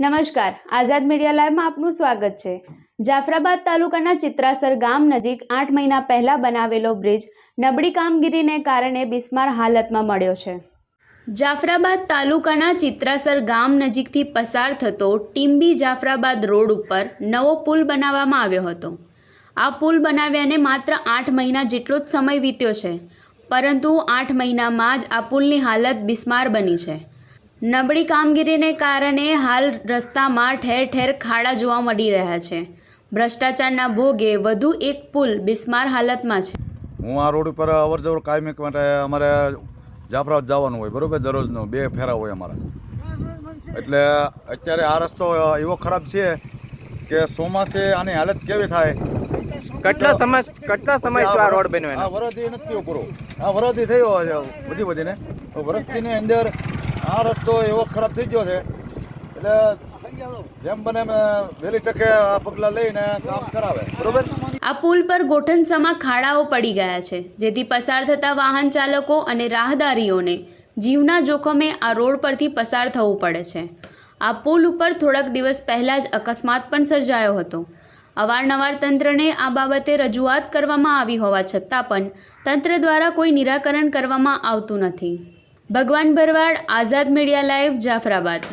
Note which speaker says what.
Speaker 1: નમસ્કાર. આઝાદ મીડિયા લાઈવમાં આપનું સ્વાગત છે. જાફરાબાદ તાલુકાના ચિત્રાસર ગામ નજીક આઠ મહિના પહેલા બનાવેલો બ્રિજ નબળી કામગીરીને કારણે બિસ્માર હાલતમાં મળ્યો છે. જાફરાબાદ તાલુકાના ચિત્રાસર ગામ નજીકથી પસાર થતો ટીમ્બી જાફરાબાદ રોડ ઉપર નવો પુલ બનાવવામાં આવ્યો હતો. આ પુલ બનાવ્યાને માત્ર આઠ મહિના જેટલો જ સમય વીત્યો છે, પરંતુ આઠ મહિનામાં જ આ પુલની હાલત બિસ્માર બની છે. નબળી કામગીરીને કારણે હાલ રસ્તામાં ઠેર ઠેર ખાડા જોવા મળી રહ્યા છે. ભ્રષ્ટાચારના ભોગે વધુ એક પુલ બિસ્માર હાલતમાં છે.
Speaker 2: હું આ રોડ ઉપર અવર જવર કાયમિક માટે અમારે જાફરાબાદ જવાનું હોય બરોબર? દરરોજનો. બે ફેરા હોય અમારા. એટલે અત્યારે આ રસ્તો એવો ખરાબ છે કે ચોમાસે આની હાલત કેવી થાય?
Speaker 3: કેટલા સમય કેટલા સમય આ રોડ બન્યો
Speaker 2: આ વરદી નથી પૂરો આ વરદી થયો બધી બધીને. તો વરસતીની અંદર આ રસ્તો એવો ખરાબ થઈ ગયો છે. એટલે જેમ બને વહેલી તકે આ પગલાં લઈને કામ કરાવે. બરોબર?
Speaker 1: આ પુલ પર ગોઠણસમા ખાડાઓ પડી ગયા છે, જેથી પસાર થતા વાહન ચાલકો અને રાહદારીઓને જીવના જોખમે આ રોડ પરથી પસાર થવું પડે છે. આ પુલ ઉપર થોડાક દિવસ પહેલાં જ અકસ્માત પણ સર્જાયો હતો. અવારનવાર તંત્રને આ બાબતે રજૂઆત કરવામાં આવી હોવા છતાં પણ તંત્ર દ્વારા કોઈ નિરાકરણ કરવામાં આવતું નથી. Bhagwan Bharwad Azad media live Jafrabad.